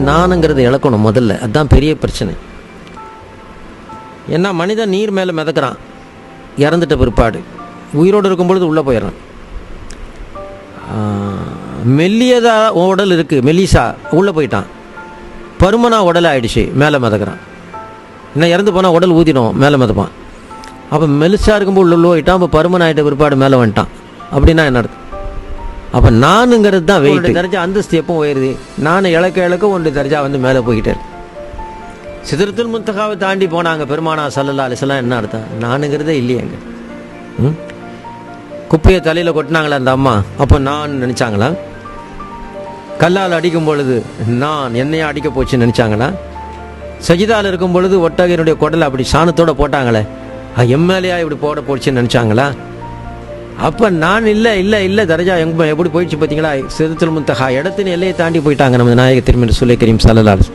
நானுங்கிறது இழக்கணும் முதல்ல. அதுதான் பெரிய பிரச்சனை. ஏன்னா மனிதன் நீர் மேலே மிதக்கிறான். இறந்துட்ட பிற்பாடு. உயிரோடு இருக்கும் பொழுது உள்ளே போயிடுறான். மெல்லியதாக உடல் இருக்குது மெல்லிசா உள்ளே போயிட்டான். பருமனா உடல் ஆயிடுச்சு மேலே மிதக்கிறான். இன்னும் இறந்து போனால் உடல் ஊதிடும் மேலே மிதப்பான். அப்போ மெலிசாக இருக்கும்போது உள்ள உள்ள போயிட்டான். அப்போ பருமன் ஆகிட்ட பிற்பாடு மேலே வந்துட்டான். அப்படின்னா என்ன அர்த்தம்? அப்போ நானுங்கிறது தான் வெயிட் தெரிஞ்சா அந்தஸ்து எப்போ உயருது. நான் இழக்க இழக்க ஒன்று தரஜா வந்து மேலே போய்கிட்டேன். இருக்கு சிதறத்துல் முத்தகாவை தாண்டி போனாங்க பெருமானா சல்லல்லா அலிசல்லாம் என்ன அர்த்தம்? நானுங்கிறதே இல்லையேங்க. ம்? குப்பையை தலையில் கொட்டினாங்களா அந்த அம்மா? அப்போ நான் நினச்சாங்களா? கல்லால் அடிக்கும் பொழுது நான் என்னையா அடிக்க போச்சுன்னு நினச்சாங்களா? சஜிதாவில் இருக்கும் பொழுது ஒட்டகையினுடைய குடலை அப்படி சாணத்தோடு போட்டாங்களே. எம்எல்ஏயா இப்படி போட போச்சுன்னு நினச்சாங்களா? அப்போ நான் இல்லை இல்லை இல்லை தரஜா எங்க எப்படி போயிடுச்சு பார்த்தீங்களா சிறுத்தல் முத்தகா இடத்தின் எல்லையை தாண்டி போயிட்டாங்க நம்ம நாயக திருமணி சொல்லி கரீம் சல்லல்லாஹு